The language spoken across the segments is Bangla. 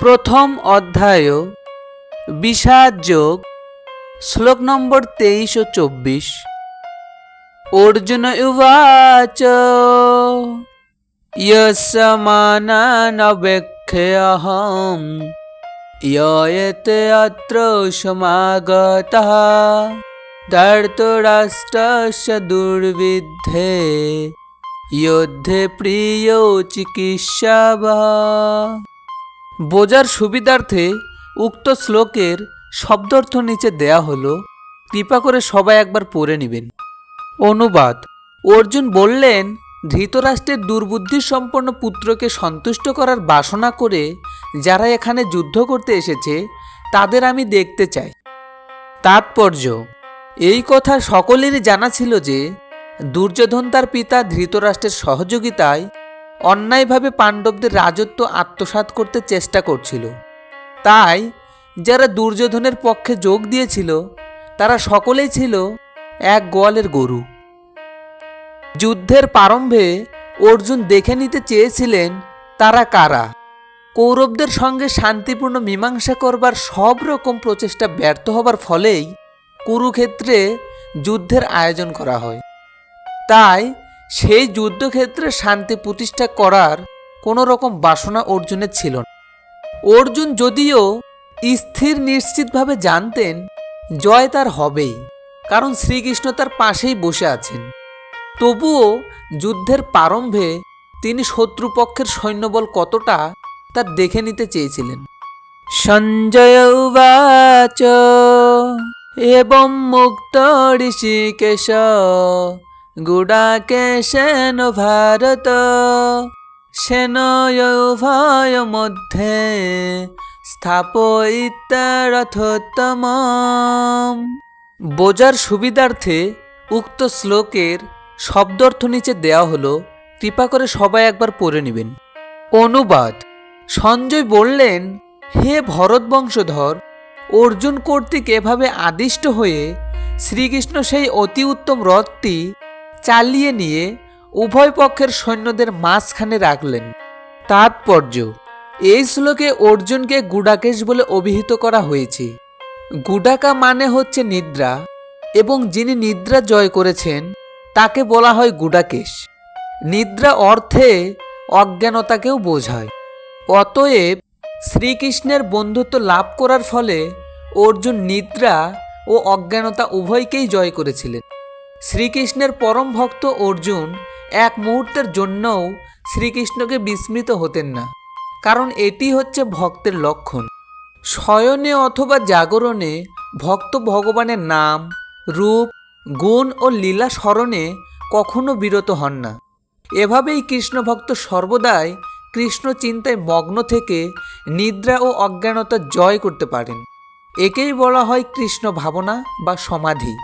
প্রথম অধ্যায়, বিষাদ যোগ, শ্লোক নম্বর তেইশ ও চব্বিশ। অর্জুন উবাচ ইয়সমানানবেক্ষেऽহং ইয়তে অত্র সমাগতः দুর্বিদ্ধে বোঝার সুবিধার্থে উক্ত শ্লোকের শব্দার্থ নিচে দেয়া হলো, কৃপা করে সবাই একবার পড়ে নেবেন। অনুবাদ, অর্জুন বললেন, ধৃতরাষ্ট্রের দুর্বুদ্ধি সম্পন্ন পুত্রকে সন্তুষ্ট করার বাসনা করে যারা এখানে যুদ্ধ করতে এসেছে, তাদের আমি দেখতে চাই। তাৎপর্য, এই কথা সকলেরই জানা ছিল যে, দুর্যোধন তার পিতা ধৃতরাষ্ট্রের সহযোগিতায় অন্যায়ভাবে পাণ্ডবদের রাজত্ব আত্মসাৎ করতে চেষ্টা করছিল। তাই যারা দুর্যোধনের পক্ষে যোগ দিয়েছিল, তারা সকলেই ছিল এক গোয়ালের গরু। যুদ্ধের প্রারম্ভে অর্জুন দেখে নিতে চেয়েছিলেন, তারা কারা? কৌরবদের সঙ্গে শান্তিপূর্ণ মীমাংসা করবার সব রকম প্রচেষ্টা ব্যর্থ হবার ফলেই কুরুক্ষেত্রে যুদ্ধের আয়োজন করা হয়। তাই সেই যুদ্ধক্ষেত্রে শান্তি প্রতিষ্ঠা করার কোনো রকম বাসনা অর্জুনের ছিল না। অর্জুন যদিও স্থির নিশ্চিতভাবে জানতেন জয় তার হবেই, কারণ শ্রীকৃষ্ণ তার পাশেই বসে আছেন। তবুও যুদ্ধের প্রারম্ভে তিনি শত্রুপক্ষের সৈন্যবল কতটা তা দেখে নিতে চেয়েছিলেন। সঞ্জয় এবং মুক্ত ঋষিকেশ গুড়াকেশেন ভারত সেনয় মধ্যে স্থাপয়িতা রথোত্তম বোঝার সুবিধার্থে উক্ত শ্লোকের শব্দার্থ নিচে দেওয়া হলো, কৃপা করে সবাই একবার পড়ে নেবেন। অনুবাদ, সঞ্জয় বললেন, হে ভরত বংশধর, অর্জুন কর্তৃক এভাবে আদিষ্ট হয়ে শ্রীকৃষ্ণ সেই অতি উত্তম রথটি চালিয়ে নিয়ে উভয় পক্ষের সৈন্যদের মাঝখানে রাখলেন। তাৎপর্য, এই শ্লোকে অর্জুনকে গুডাকেশ বলে অভিহিত করা হয়েছে। গুডাকা মানে হচ্ছে নিদ্রা, এবং যিনি নিদ্রা জয় করেছেন, তাকে বলা হয় গুডাকেশ। নিদ্রা অর্থে অজ্ঞানতাকেও বোঝায়। অতএব শ্রীকৃষ্ণের বন্ধুত্ব লাভ করার ফলে অর্জুন নিদ্রা ও অজ্ঞানতা উভয়কেই জয় করেছিলেন। শ্রীকৃষ্ণের পরম ভক্ত অর্জুন এক মুহূর্তের জন্যও শ্রীকৃষ্ণকে বিস্মৃত হতেন না, কারণ এটি হচ্ছে ভক্তের লক্ষণ। শয়নে অথবা জাগরণে ভক্ত ভগবানের নাম, রূপ, গুণ ও লীলা স্মরণে কখনো বিরত হন না। এভাবেই কৃষ্ণ ভক্ত সর্বদাই কৃষ্ণ চিন্তায় মগ্ন থেকে নিদ্রা ও অজ্ঞানতা জয় করতে পারেন। একেই বলা হয় কৃষ্ণ ভাবনা বা সমাধি।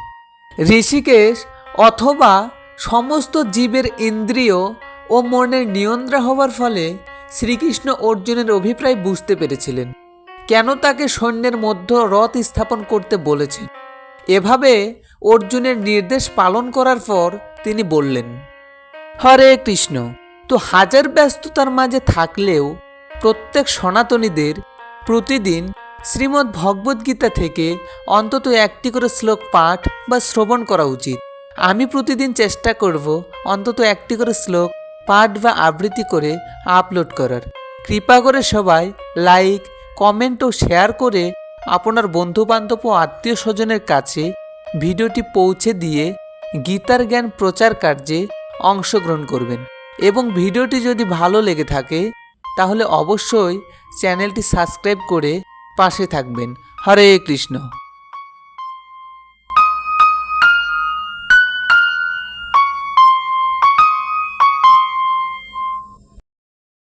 ঋষিকেশ অথবা সমস্ত জীবের ইন্দ্রিয় ও মনের নিয়ন্ত্রণ হওয়ার ফলে শ্রীকৃষ্ণ অর্জুনের অভিপ্রায় বুঝতে পেরেছিলেন। কেন তাকে সৈন্যের মধ্য রথ স্থাপন করতে বলেছেন? এভাবে অর্জুনের নির্দেশ পালন করার পর তিনি বললেন, হরে কৃষ্ণ, তো হাজার ব্যস্ততার মাঝে থাকলেও প্রত্যেক সনাতনীদের প্রতিদিন শ্রীমদ্ ভগবদ্গীতা থেকে অন্তত একটি করে শ্লোক পাঠ বা শ্রবণ করা উচিত। আমি প্রতিদিন চেষ্টা করব অন্তত একটি করে শ্লোক পাঠ বা আবৃত্তি করে আপলোড করার। কৃপা করে সবাই লাইক, কমেন্ট ও শেয়ার করে আপনার বন্ধুবান্ধব ও আত্মীয় স্বজনের কাছে ভিডিওটি পৌঁছে দিয়ে গীতার জ্ঞান প্রচার কার্যে অংশগ্রহণ করবেন। এবং ভিডিওটি যদি ভালো লেগে থাকে, তাহলে অবশ্যই চ্যানেলটি সাবস্ক্রাইব করে পাশে থাকবেন। হরে কৃষ্ণ।